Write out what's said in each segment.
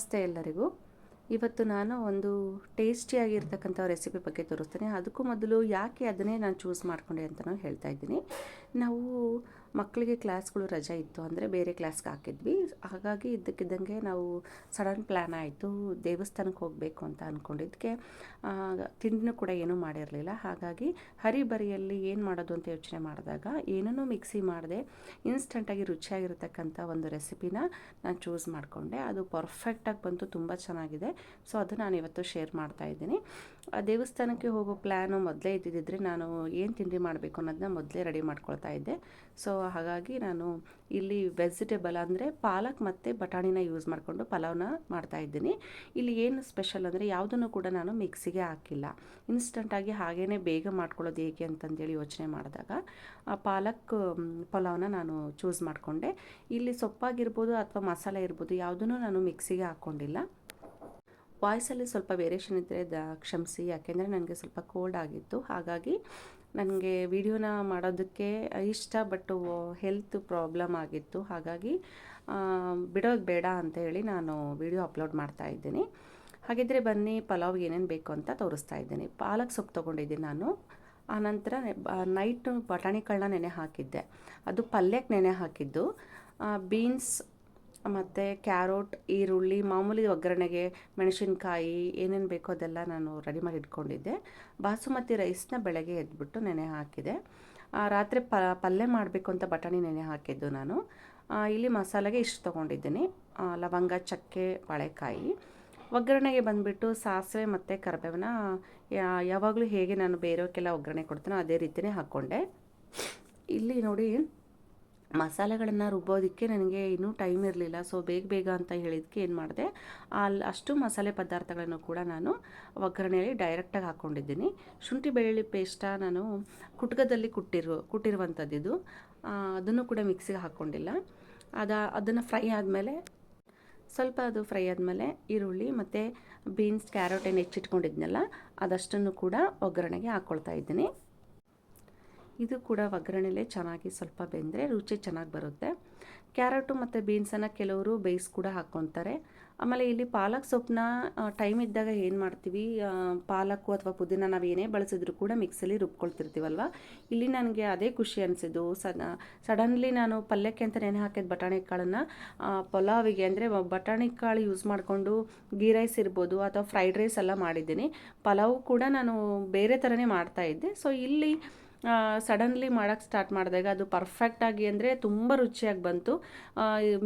ನಮಸ್ತೆ ಎಲ್ಲರಿಗೂ. ಇವತ್ತು ನಾನು ಒಂದು ಟೇಸ್ಟಿಯಾಗಿರ್ತಕ್ಕಂಥ ರೆಸಿಪಿ ಬಗ್ಗೆ ತೋರಿಸ್ತೀನಿ. ಅದಕ್ಕೂ ಮೊದಲು ಯಾಕೆ ಅದನ್ನೇ ನಾನು ಚೂಸ್ ಮಾಡಿಕೊಂಡೆ ಅಂತಲೂ ಹೇಳ್ತಾ ಇದ್ದೀನಿ. ನಾವು ಮಕ್ಕಳಿಗೆ ಕ್ಲಾಸ್ಗಳು ರಜೆ ಇತ್ತು ಅಂದರೆ ಬೇರೆ ಕ್ಲಾಸ್ಗೆ ಹಾಕಿದ್ವಿ. ಹಾಗಾಗಿ ಇದ್ದಕ್ಕಿದ್ದಂಗೆ ನಾವು ಸಡನ್ ಪ್ಲ್ಯಾನ್ ಆಯಿತು, ದೇವಸ್ಥಾನಕ್ಕೆ ಹೋಗಬೇಕು ಅಂತ ಅಂದ್ಕೊಂಡಿದ್ದಕ್ಕೆ ತಿಂಡಿನೂ ಕೂಡ ಏನೂ ಮಾಡಿರಲಿಲ್ಲ. ಹಾಗಾಗಿ ಹರಿಬರಿಯಲ್ಲಿ ಏನು ಮಾಡೋದು ಅಂತ ಯೋಚನೆ ಮಾಡಿದಾಗ ಏನನ್ನೂ ಮಿಕ್ಸಿ ಮಾಡಿದೆ ಇನ್ಸ್ಟಂಟಾಗಿ ರುಚಿಯಾಗಿರ್ತಕ್ಕಂಥ ಒಂದು ರೆಸಿಪಿನ ನಾನು ಚೂಸ್ ಮಾಡಿಕೊಂಡೆ. ಅದು ಪರ್ಫೆಕ್ಟಾಗಿ ಬಂತು, ತುಂಬ ಚೆನ್ನಾಗಿದೆ. ಸೊ ಅದು ನಾನು ಇವತ್ತು ಶೇರ್ ಮಾಡ್ತಾ ಇದ್ದೀನಿ. ಆ ದೇವಸ್ಥಾನಕ್ಕೆ ಹೋಗೋ ಪ್ಲ್ಯಾನು ಮೊದಲೇ ಇದ್ದಿದ್ದರೆ ನಾನು ಏನು ತಿಂಡಿ ಮಾಡಬೇಕು ಅನ್ನೋದನ್ನ ಮೊದಲೇ ರೆಡಿ ಮಾಡ್ಕೊಳ್ತಾ ಇದ್ದೆ. ಸೊ ಹಾಗಾಗಿ ನಾನು ಇಲ್ಲಿ ವೆಜಿಟೇಬಲ್ ಅಂದರೆ ಪಾಲಕ್ ಮತ್ತು ಬಟಾಣಿನ ಯೂಸ್ ಮಾಡಿಕೊಂಡು ಪಲಾವ್ನ ಮಾಡ್ತಾ ಇದ್ದೀನಿ. ಇಲ್ಲಿ ಏನು ಸ್ಪೆಷಲ್ ಅಂದರೆ ಯಾವುದನ್ನು ಕೂಡ ನಾನು ಮಿಕ್ಸಿಗೆ ಹಾಕಿಲ್ಲ. ಇನ್ಸ್ಟಂಟಾಗಿ ಹಾಗೇ ಬೇಗ ಮಾಡ್ಕೊಳ್ಳೋದು ಹೇಗೆ ಅಂತಂದೇಳಿ ಯೋಚನೆ ಮಾಡಿದಾಗ, ಆ ಪಾಲಕ್ ಪಲಾವ್ನ ನಾನು ಚೂಸ್ ಮಾಡಿಕೊಂಡೆ. ಇಲ್ಲಿ ಸೊಪ್ಪಾಗಿರ್ಬೋದು ಅಥವಾ ಮಸಾಲೆ ಇರ್ಬೋದು, ಯಾವುದನ್ನು ನಾನು ಮಿಕ್ಸಿಗೆ ಹಾಕ್ಕೊಂಡಿಲ್ಲ ವಾಯ್ಸಲ್ಲಿ ಸ್ವಲ್ಪ ವೇರಿಯೇಷನ್ ಇದ್ದರೆ ದ ಕ್ಷಮಿಸಿ, ಯಾಕೆಂದರೆ ನನಗೆ ಸ್ವಲ್ಪ ಕೋಲ್ಡ್ ಆಗಿತ್ತು. ಹಾಗಾಗಿ ನನಗೆ ವಿಡಿಯೋನ ಮಾಡೋದಕ್ಕೆ ಇಷ್ಟ ಬಟ್ ಹೆಲ್ತ್ ಪ್ರಾಬ್ಲಮ್ ಆಗಿತ್ತು. ಹಾಗಾಗಿ ಬಿಡೋದು ಬೇಡ ಅಂತ ಹೇಳಿ ನಾನು ವಿಡಿಯೋ ಅಪ್ಲೋಡ್ ಮಾಡ್ತಾ ಇದ್ದೀನಿ. ಹಾಗಿದ್ದರೆ ಬನ್ನಿ ಪಲಾವ್ ಏನೇನು ಬೇಕು ಅಂತ ತೋರಿಸ್ತಾ ಇದ್ದೀನಿ. ಪಾಲಕ್ ಸೊಪ್ಪು ತೊಗೊಂಡಿದ್ದೀನಿ ನಾನು. ಆನಂತರ ನೈಟು ಬಟಾಣಿ ಕಾಳನ್ನ ನೆನೆ ಹಾಕಿದ್ದೆ. ಅದು ಪಲ್ಯಕ್ಕೆ ನೆನೆ ಹಾಕಿದ್ದು. ಬೀನ್ಸ್ ಮತ್ತು ಕ್ಯಾರೋಟ್, ಈರುಳ್ಳಿ, ಮಾಮೂಲಿ ಒಗ್ಗರಣೆಗೆ ಮೆಣಸಿನ್ಕಾಯಿ ಏನೇನು ಬೇಕೋ ಅದೆಲ್ಲ ನಾನು ರೆಡಿ ಮಾಡಿ ಇಟ್ಕೊಂಡಿದ್ದೆ. ಬಾಸುಮತಿ ರೈಸ್ನ ಬೆಳಗ್ಗೆ ಎದ್ಬಿಟ್ಟು ನೆನೆ ಹಾಕಿದೆ. ರಾತ್ರಿ ಪ, ಪಲ್ಯ ಮಾಡಬೇಕು ಅಂತ ಬಟಾಣಿ ನೆನೆ ಹಾಕಿದ್ದು ನಾನು. ಇಲ್ಲಿ ಮಸಾಲೆಗೆ ಇಷ್ಟು ತೊಗೊಂಡಿದ್ದೀನಿ. ಲವಂಗ, ಚಕ್ಕೆ, ಬಾಳೆಕಾಯಿ. ಒಗ್ಗರಣೆಗೆ ಬಂದುಬಿಟ್ಟು ಸಾಸಿವೆ ಮತ್ತು ಕರಿಬೇವನ ಯಾವಾಗಲೂ ಹೇಗೆ ನಾನು ಬೇರೆಯವಕ್ಕೆಲ್ಲ ಒಗ್ಗರಣೆ ಕೊಡ್ತೀನೋ ಅದೇ ರೀತಿಯೇ ಹಾಕ್ಕೊಂಡೆ ಇಲ್ಲಿ ನೋಡಿ ಮಸಾಲೆಗಳನ್ನು ರುಬ್ಬೋದಕ್ಕೆ ನನಗೆ ಇನ್ನೂ ಟೈಮ್ ಇರಲಿಲ್ಲ. ಸೊ, ಬೇಗ ಬೇಗ ಅಂತ ಹೇಳಿದಕ್ಕೆ ಏನು ಮಾಡಿದೆ ಅಲ್ಲಿ ಅಷ್ಟು ಮಸಾಲೆ ಪದಾರ್ಥಗಳನ್ನು ಕೂಡ ನಾನು ಒಗ್ಗರಣೆಯಲ್ಲಿ ಡೈರೆಕ್ಟಾಗಿ ಹಾಕ್ಕೊಂಡಿದ್ದೀನಿ ಶುಂಠಿ ಬೆಳ್ಳುಳ್ಳಿ ಪೇಸ್ಟ ನಾನು ಕುಟ್ಕದಲ್ಲಿ ಕುಟ್ಟಿರು ಕುಟ್ಟಿರುವಂಥದ್ದು ಅದನ್ನು ಕೂಡ ಮಿಕ್ಸಿಗೆ ಹಾಕ್ಕೊಂಡಿಲ್ಲ ಅದ, ಅದನ್ನು ಫ್ರೈ ಆದಮೇಲೆ, ಸ್ವಲ್ಪ ಅದು ಫ್ರೈ ಆದಮೇಲೆ ಈರುಳ್ಳಿ ಮತ್ತು ಬೀನ್ಸ್ ಕ್ಯಾರೆಟ್ ಹೆಚ್ಚಿಟ್ಕೊಂಡಿದ್ನಲ್ಲ, ಅದಷ್ಟನ್ನು ಕೂಡ ಒಗ್ಗರಣೆಗೆ ಹಾಕ್ಕೊಳ್ತಾ ಇದ್ದೀನಿ. ಇದು ಕೂಡ ಒಗ್ಗರಣೆಲೆ ಚೆನ್ನಾಗಿ ಸ್ವಲ್ಪ ಬೆಂದರೆ ರುಚಿ ಚೆನ್ನಾಗಿ ಬರುತ್ತೆ. ಕ್ಯಾರೆಟು ಮತ್ತು ಬೀನ್ಸನ್ನು ಕೆಲವರು ಬೇಯಿಸಿ ಕೂಡ ಹಾಕ್ಕೊತಾರೆ ಆಮೇಲೆ ಇಲ್ಲಿ ಪಾಲಕ್ ಸೊಪ್ಪನ್ನ ಟೈಮ್ ಇದ್ದಾಗ ಏನು ಮಾಡ್ತೀವಿ ಪಾಲಕ್ಕು ಅಥವಾ ಪುದೀನ ನಾವು ಏನೇ ಬಳಸಿದ್ರು ಕೂಡ ಮಿಕ್ಸಲ್ಲಿ ರುಬ್ಕೊಳ್ತಿರ್ತೀವಲ್ವ? ಇಲ್ಲಿ ನನಗೆ ಅದೇ ಖುಷಿ ಅನಿಸಿದ್ದು ಸಡ ಸಡನ್ಲಿ ನಾನು ಪಲ್ಯಕ್ಕೆ ಅಂತ ನೆನೆ ಹಾಕಿದ ಬಟಾಣಿ ಕಾಳನ್ನು ಪಲಾವಿಗೆ ಅಂದರೆ ಬಟಾಣಿ ಕಾಳು ಯೂಸ್ ಮಾಡಿಕೊಂಡು ಗೀ ರೈಸ್ ಇರ್ಬೋದು ಅಥವಾ ಫ್ರೈಡ್ ರೈಸ್ ಎಲ್ಲ ಮಾಡಿದ್ದೀನಿ. ಪಲಾವು ಕೂಡ ನಾನು ಬೇರೆ ಥರನೇ ಮಾಡ್ತಾಯಿದ್ದೆ ಸೊ ಇಲ್ಲಿ ಸಡನ್ಲಿ ಮಾಡೋಕ್ಕೆ ಸ್ಟಾರ್ಟ್ ಮಾಡಿದಾಗ ಅದು ಪರ್ಫೆಕ್ಟಾಗಿ ಅಂದರೆ ತುಂಬ ರುಚಿಯಾಗಿ ಬಂತು.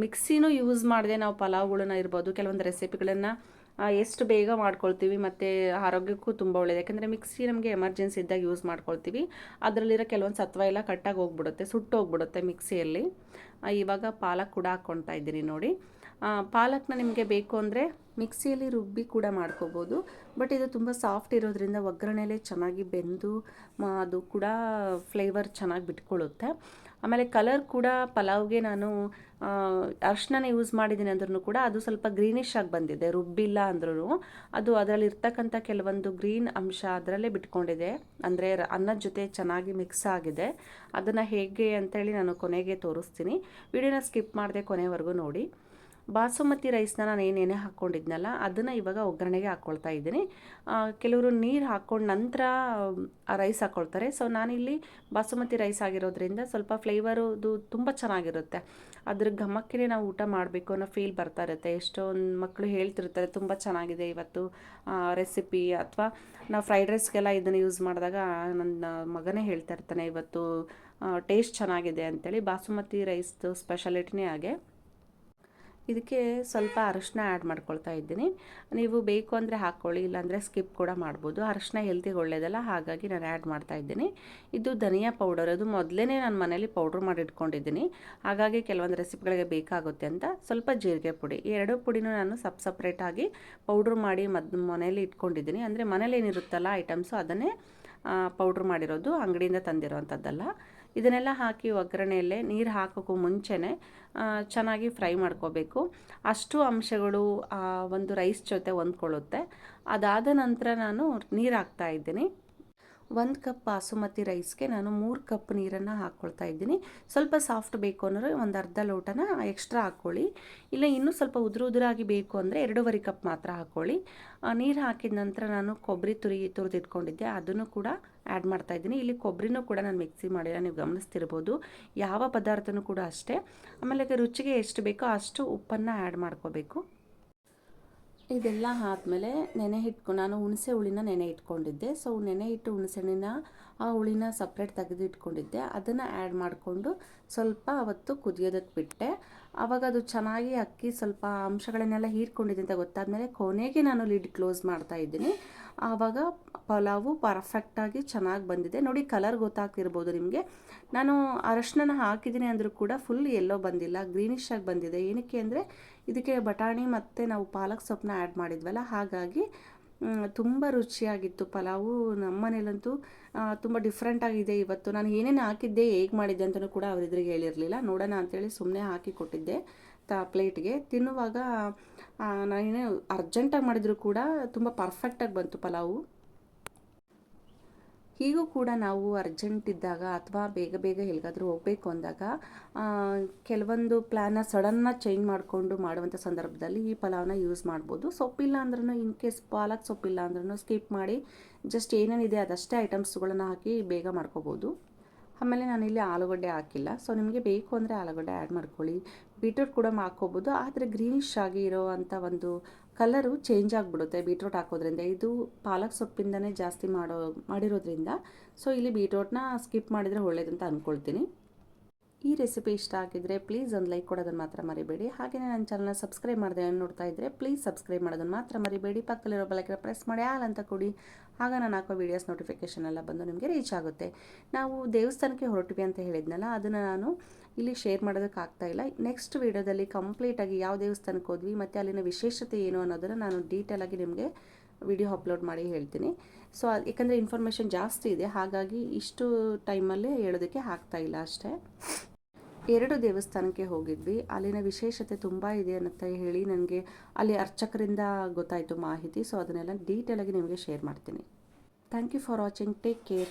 ಮಿಕ್ಸಿನೂ ಯೂಸ್ ಮಾಡಿದೆ ನಾವು ಪಲಾವ್ಗಳನ್ನ ಇರ್ಬೋದು. ಕೆಲವೊಂದು ರೆಸಿಪಿಗಳನ್ನು ಎಷ್ಟು ಬೇಗ ಮಾಡ್ಕೊಳ್ತೀವಿ ಮತ್ತು ಆರೋಗ್ಯಕ್ಕೂ ತುಂಬ ಒಳ್ಳೆಯದು ಯಾಕೆಂದರೆ ಮಿಕ್ಸಿ ನಮಗೆ ಎಮರ್ಜೆನ್ಸಿ ಇದ್ದಾಗ ಯೂಸ್ ಮಾಡ್ಕೊಳ್ತೀವಿ. ಅದರಲ್ಲಿರೋ ಕೆಲವೊಂದು ಸತ್ವ ಎಲ್ಲ ಕಟ್ಟಾಗಿ ಹೋಗ್ಬಿಡುತ್ತೆ ಸುಟ್ಟು ಹೋಗ್ಬಿಡುತ್ತೆ ಮಿಕ್ಸಿಯಲ್ಲಿ ಇವಾಗ ಪಾಲಕ್ ಕೂಡ ಹಾಕ್ಕೊಳ್ತಾ ಇದ್ದೀನಿ ನೋಡಿ. ಪಾಲಕ್ನ ನಿಮಗೆ ಬೇಕು ಅಂದರೆ ಮಿಕ್ಸಿಯಲ್ಲಿ ರುಬ್ಬಿ ಕೂಡ ಮಾಡ್ಕೋಬೋದು. ಬಟ್ ಇದು ತುಂಬ ಸಾಫ್ಟ್ ಇರೋದ್ರಿಂದ ಒಗ್ಗರಣೆಲೇ ಚೆನ್ನಾಗಿ ಬೆಂದು ಅದು ಕೂಡ ಫ್ಲೇವರ್ ಚೆನ್ನಾಗಿ ಬಿಟ್ಕೊಳ್ಳುತ್ತೆ. ಆಮೇಲೆ ಕಲರ್ ಕೂಡ ಪಲಾವ್ಗೆ ನಾನು ಅರ್ಶಿನ ಯೂಸ್ ಮಾಡಿದ್ದೀನಿ ಅಂದ್ರೂ ಕೂಡ ಅದು ಸ್ವಲ್ಪ ಗ್ರೀನಿಶ್ ಆಗಿ ಬಂದಿದೆ. ರುಬ್ಬಿಲ್ಲ ಅಂದ್ರೂ ಅದು ಅದರಲ್ಲಿ ಇರ್ತಕ್ಕಂಥ ಕೆಲವೊಂದು ಗ್ರೀನ್ ಅಂಶ ಅದರಲ್ಲೇ ಬಿಟ್ಕೊಂಡಿದೆ. ಅಂದರೆ ಅನ್ನದ ಜೊತೆ ಚೆನ್ನಾಗಿ ಮಿಕ್ಸ್ ಆಗಿದೆ. ಅದನ್ನು ಹೇಗೆ ಅಂತೇಳಿ ನಾನು ಕೊನೆಗೆ ತೋರಿಸ್ತೀನಿ. ವಿಡಿಯೋನ ಸ್ಕಿಪ್ ಮಾಡಿದೆ ಕೊನೆವರೆಗೂ ನೋಡಿ. ಬಾಸುಮತಿ ರೈಸ್ನ ನಾನು ಏನೇನೇ ಹಾಕ್ಕೊಂಡಿದ್ನಲ್ಲ ಅದನ್ನು ಇವಾಗ ಒಗ್ಗರಣೆಗೆ ಹಾಕ್ಕೊಳ್ತಾ ಇದ್ದೀನಿ. ಕೆಲವರು ನೀರು ಹಾಕ್ಕೊಂಡು ನಂತರ ರೈಸ್ ಹಾಕ್ಕೊಳ್ತಾರೆ ಸೊ ನಾನಿಲ್ಲಿ ಬಾಸುಮತಿ ರೈಸ್ ಆಗಿರೋದ್ರಿಂದ ಸ್ವಲ್ಪ ಫ್ಲೇವರುದು ತುಂಬ ಚೆನ್ನಾಗಿರುತ್ತೆ. ಅದ್ರ ಘಮಕ್ಕೇ ನಾವು ಊಟ ಮಾಡಬೇಕು ಅನ್ನೋ ಫೀಲ್ ಬರ್ತಾ ಇರುತ್ತೆ. ಎಷ್ಟೊಂದು ಮಕ್ಕಳು ಹೇಳ್ತಿರ್ತಾರೆ, ತುಂಬ ಚೆನ್ನಾಗಿದೆ ಇವತ್ತು ರೆಸಿಪಿ ಅಥವಾ ನಾವು ಫ್ರೈಡ್ ರೈಸ್ಗೆಲ್ಲ ಇದನ್ನು ಯೂಸ್ ಮಾಡಿದಾಗ ನನ್ನ ಮಗನೇ ಹೇಳ್ತಾ ಇರ್ತಾನೆ, ಇವತ್ತು ಟೇಸ್ಟ್ ಚೆನ್ನಾಗಿದೆ ಅಂತೇಳಿ. ಬಾಸುಮತಿ ರೈಸ್ದು ಸ್ಪೆಷಾಲಿಟಿನೇ ಹಾಗೆ. ಇದಕ್ಕೆ ಸ್ವಲ್ಪ ಅರಶಿನ ಆ್ಯಡ್ ಮಾಡ್ಕೊಳ್ತಾ ಇದ್ದೀನಿ. ನೀವು ಬೇಕು ಅಂದರೆ ಹಾಕ್ಕೊಳ್ಳಿ, ಇಲ್ಲಾಂದರೆ ಸ್ಕಿಪ್ ಕೂಡ ಮಾಡ್ಬೋದು. ಅರಶಿನ ಹೆಲ್ತಿಗೆ ಒಳ್ಳೆಯದಲ್ಲ ಹಾಗಾಗಿ ನಾನು ಆ್ಯಡ್ ಮಾಡ್ತಾ ಇದ್ದೀನಿ. ಇದು ಧನಿಯಾ ಪೌಡರ್ ಅದು ಮೊದಲೇ ನಾನು ಮನೇಲಿ ಪೌಡ್ರ್ ಮಾಡಿ ಇಟ್ಕೊಂಡಿದ್ದೀನಿ. ಹಾಗಾಗಿ ಕೆಲವೊಂದು ರೆಸಿಪಿಗಳಿಗೆ ಬೇಕಾಗುತ್ತೆ ಅಂತ. ಸ್ವಲ್ಪ ಜೀರಿಗೆ ಪುಡಿ ಎರಡು ಪುಡಿನೂ ನಾನು ಸಪ್ ಸಪ್ರೇಟಾಗಿ ಪೌಡ್ರ್ ಮಾಡಿ ಮದ್, ಮನೇಲಿ ಇಟ್ಕೊಂಡಿದ್ದೀನಿ. ಅಂದರೆ ಮನೇಲಿ ಏನಿರುತ್ತಲ್ಲ ಐಟಮ್ಸು ಅದನ್ನೇ ಪೌಡ್ರ್ ಮಾಡಿರೋದು ಅಂಗಡಿಯಿಂದ ತಂದಿರೋವಂಥದ್ದಲ್ಲ ಇದನ್ನೆಲ್ಲ ಹಾಕಿ ಒಗ್ಗರಣೆಯಲ್ಲೇ ನೀರು ಹಾಕೋಕ್ಕೂ ಮುಂಚೆನೇ ಚೆನ್ನಾಗಿ ಫ್ರೈ ಮಾಡ್ಕೋಬೇಕು. ಅಷ್ಟು ಅಂಶಗಳು ಒಂದು ರೈಸ್ ಜೊತೆ ಹೊಂದ್ಕೊಳ್ಳುತ್ತೆ. ಅದಾದ ನಂತರ ನಾನು ನೀರು ಹಾಕ್ತಾ ಇದ್ದೀನಿ. ಒಂದು ಕಪ್ ಬಾಸುಮತಿ ರೈಸ್ಗೆ ನಾನು ಮೂರು ಕಪ್ ನೀರನ್ನು ಹಾಕ್ಕೊಳ್ತಾ ಇದ್ದೀನಿ. ಸ್ವಲ್ಪ ಸಾಫ್ಟ್ ಬೇಕು ಅಂದರೆ ಒಂದು ಅರ್ಧ ಲೋಟನ ಎಕ್ಸ್ಟ್ರಾ ಹಾಕ್ಕೊಳ್ಳಿ ಇಲ್ಲ ಇನ್ನೂ ಸ್ವಲ್ಪ ಉದುರು ಉದುರಾಗಿ ಬೇಕು ಅಂದರೆ ಎರಡೂವರೆ ಕಪ್ ಮಾತ್ರ ಹಾಕ್ಕೊಳ್ಳಿ ನೀರು ಹಾಕಿದ ನಂತರ ನಾನು ಕೊಬ್ಬರಿ ತುರಿ, ತುರಿದಿಟ್ಕೊಂಡಿದ್ದೆ. ಅದನ್ನು ಕೂಡ ಆ್ಯಡ್ ಮಾಡ್ತಾ ಇದ್ದೀನಿ. ಇಲ್ಲಿ ಕೊಬ್ಬರಿನೂ ಕೂಡ ನಾನು ಮಿಕ್ಸಿ ಮಾಡಿಲ್ಲ. ನೀವು ಗಮನಿಸ್ತಿರ್ಬೋದು. ಯಾವ ಪದಾರ್ಥನೂ ಕೂಡ ಅಷ್ಟೇ. ಆಮೇಲೆ ರುಚಿಗೆ ಎಷ್ಟು ಬೇಕೋ ಅಷ್ಟು ಉಪ್ಪನ್ನು ಆ್ಯಡ್ ಮಾಡ್ಕೋಬೇಕು. ಇದೆಲ್ಲ ಆದಮೇಲೆ ನೆನೆ ಹಿಟ್ಕೊ ನಾನು ಹುಣಸೆ ಹುಳಿನ ನೆನೆ ಇಟ್ಕೊಂಡಿದ್ದೆ ಸೊ ನೆನೆ ಇಟ್ಟು ಹುಣಸೆ ಹಣ್ಣಿನ ಆ ಹುಳಿನ ಸಪ್ರೇಟ್ ತೆಗೆದು ಇಟ್ಕೊಂಡಿದ್ದೆ. ಅದನ್ನು ಆ್ಯಡ್ ಮಾಡಿಕೊಂಡು ಸ್ವಲ್ಪ ಅವತ್ತು ಕುದಿಯೋದಕ್ಕೆ ಬಿಟ್ಟೆ. ಆವಾಗ ಅದು ಚೆನ್ನಾಗಿ ಅಕ್ಕಿ ಸ್ವಲ್ಪ ಅಂಶಗಳನ್ನೆಲ್ಲ ಹೀರ್ಕೊಂಡಿದೆ ಅಂತ ಗೊತ್ತಾದಮೇಲೆ ಕೊನೆಗೆ ನಾನು ಲಿಡ್ ಕ್ಲೋಸ್ ಮಾಡ್ತಾ ಇದ್ದೀನಿ. ಆವಾಗ ಪಲಾವು ಪರ್ಫೆಕ್ಟಾಗಿ ಚೆನ್ನಾಗಿ ಬಂದಿದೆ. ನೋಡಿ ಕಲರ್ ಗೊತ್ತಾಗ್ತಿರ್ಬೋದು ನಿಮಗೆ. ನಾನು ಅರಶಿನ ಹಾಕಿದ್ದೀನಿ ಅಂದರೂ ಕೂಡ ಫುಲ್ ಎಲ್ಲೋ ಬಂದಿಲ್ಲ ಗ್ರೀನಿಶ್ ಆಗಿ ಬಂದಿದೆ. ಏನಕ್ಕೆ ಅಂದರೆ ಇದಕ್ಕೆ ಬಟಾಣಿ ಮತ್ತು ನಾವು ಪಾಲಕ್ ಸೊಪ್ಪನ್ನ ಆ್ಯಡ್ ಮಾಡಿದ್ವಲ್ಲ, ಹಾಗಾಗಿ ತುಂಬ ರುಚಿಯಾಗಿತ್ತು ಪಲಾವು. ನಮ್ಮ ಮನೇಲಂತೂ ತುಂಬ ಡಿಫ್ರೆಂಟಾಗಿದೆ ಇವತ್ತು. ನಾನು ಏನೇನು ಹಾಕಿದ್ದೆ, ಹೇಗೆ ಮಾಡಿದ್ದೆ ಅಂತಲೂ ಕೂಡ ಅವರಿದ್ರಿಗೆ ಹೇಳಿರಲಿಲ್ಲ. ನೋಡೋಣ ಅಂತೇಳಿ ಸುಮ್ಮನೆ ಹಾಕಿ ಕೊಟ್ಟಿದ್ದೆ, ತ, ಪ್ಲೇಟ್ಗೆ. ತಿನ್ನುವಾಗ ನಾನೇನೇ ಅರ್ಜೆಂಟಾಗಿ ಮಾಡಿದರೂ ಕೂಡ ತುಂಬ ಪರ್ಫೆಕ್ಟಾಗಿ ಬಂತು ಪಲಾವು. ಹೀಗೂ ಕೂಡ ನಾವು ಅರ್ಜೆಂಟ್ ಇದ್ದಾಗ ಅಥವಾ ಬೇಗ ಬೇಗ ಎಲ್ಲಿಗಾದರೂ ಹೋಗಬೇಕು ಅಂದಾಗ ಕೆಲವೊಂದು ಪ್ಲ್ಯಾನ ಸಡನ್ನಾಗಿ ಚೇಂಜ್ ಮಾಡಿಕೊಂಡು ಮಾಡುವಂಥ ಸಂದರ್ಭದಲ್ಲಿ ಈ ಪಲಾವ್ನ ಯೂಸ್ ಮಾಡ್ಬೋದು. ಸೊಪ್ಪಿಲ್ಲ ಅಂದ್ರೂ ಇನ್ ಕೇಸ್ ಪಾಲಕ್ ಸೊಪ್ಪಿಲ್ಲ ಅಂದ್ರೂ ಸ್ಕಿಪ್ ಮಾಡಿ ಜಸ್ಟ್ ಏನೇನಿದೆ ಅದಷ್ಟೇ ಐಟಮ್ಸ್ಗಳನ್ನು ಹಾಕಿ ಬೇಗ ಮಾಡ್ಕೋಬೋದು. ಆಮೇಲೆ ನಾನಿಲ್ಲಿ ಆಲೂಗಡ್ಡೆ ಹಾಕಿಲ್ಲ. ಸೊ ನಿಮಗೆ ಬೇಕು ಅಂದರೆ ಆಲೂಗಡ್ಡೆ ಆ್ಯಡ್ ಮಾಡ್ಕೊಳ್ಳಿ. ಬೀಟ್ರೂಟ್ ಕೂಡ ಹಾಕ್ಕೋಬೋದು. ಆದರೆ ಗ್ರೀನಿಶ್ ಆಗಿ ಇರೋ ಅಂಥ ಒಂದು ಕಲರು ಚೇಂಜ್ ಆಗಿಬಿಡುತ್ತೆ. ಬೀಟ್ರೋಟ್ ಹಾಕೋದ್ರಿಂದ. ಇದು ಪಾಲಕ್ ಸೊಪ್ಪಿಂದನೇ ಜಾಸ್ತಿ ಮಾಡೋ, ಮಾಡಿರೋದ್ರಿಂದ. ಸೊ ಇಲ್ಲಿ ಬೀಟ್ರೋಟ್ನ ಸ್ಕಿಪ್ ಮಾಡಿದರೆ ಒಳ್ಳೇದಂತ ಅಂದ್ಕೊಳ್ತೀನಿ ಈ ರೆಸಿಪಿ ಇಷ್ಟ ಆಗಿದ್ದರೆ ಪ್ಲೀಸ್ ಒಂದು ಲೈಕ್ ಕೊಡೋದನ್ನು ಮಾತ್ರ ಮರಿಬೇಡಿ. ಹಾಗೆಯೇ ನನ್ನ ಚಾನಲ್ನ ಸಬ್ಸ್ಕ್ರೈಬ್ ಮಾಡಿದೆ ನೋಡ್ತಾ ಇದ್ದರೆ ಪ್ಲೀಸ್ ಸಬ್ಸ್ಕ್ರೈಬ್ ಮಾಡೋದನ್ನು ಮಾತ್ರ ಮರಿಬೇಡಿ. ಪಕ್ಕದಲ್ಲಿರೋ ಬಲಕ್ಕೆ ಪ್ರೆಸ್ ಮಾಡಿ ಆಲ್ ಅಂತ ಕೊಡಿ. ಆಗ ನಾನು ಹಾಕೋ ವೀಡಿಯೋಸ್ ನೋಟಿಫಿಕೇಷನ್ ಎಲ್ಲ ಬಂದು ನಿಮಗೆ ರೀಚ್ ಆಗುತ್ತೆ. ನಾವು ದೇವಸ್ಥಾನಕ್ಕೆ ಹೊರಟಿವಿ ಅಂತ ಹೇಳಿದ್ನಲ್ಲ, ಅದನ್ನು ನಾನು ಇಲ್ಲಿ ಶೇರ್ ಮಾಡೋದಕ್ಕೆ ಆಗ್ತಾ ಇಲ್ಲ. ನೆಕ್ಸ್ಟ್ ವೀಡಿಯೋದಲ್ಲಿ ಕಂಪ್ಲೀಟಾಗಿ ಯಾವ ದೇವಸ್ಥಾನಕ್ಕೆ ಹೋದ್ವಿ, ಮತ್ತು ಅಲ್ಲಿನ ವಿಶೇಷತೆ ಏನು ಅನ್ನೋದನ್ನು ನಾನು ಡೀಟೇಲಾಗಿ ನಿಮಗೆ ವಿಡಿಯೋ ಅಪ್ಲೋಡ್ ಮಾಡಿ ಹೇಳ್ತೀನಿ. ಸೊ ಅದು ಯಾಕಂದರೆ ಇನ್ಫಾರ್ಮೇಷನ್ ಜಾಸ್ತಿ ಇದೆ, ಹಾಗಾಗಿ ಇಷ್ಟು ಟೈಮಲ್ಲಿ ಹೇಳೋದಕ್ಕೆ ಆಗ್ತಾಯಿಲ್ಲ ಅಷ್ಟೇ. ಎರಡು ದೇವಸ್ಥಾನಕ್ಕೆ ಹೋಗಿದ್ವಿ. ಅಲ್ಲಿನ ವಿಶೇಷತೆ ತುಂಬ ಇದೆ ಅಂತ ಹೇಳಿ ನನಗೆ ಅಲ್ಲಿ ಅರ್ಚಕರಿಂದ ಗೊತ್ತಾಯಿತು ಮಾಹಿತಿ. ಸೊ ಅದನ್ನೆಲ್ಲ ಡೀಟೇಲಾಗಿ ನಿಮಗೆ ಶೇರ್ ಮಾಡ್ತೀನಿ. Thank you for watching take care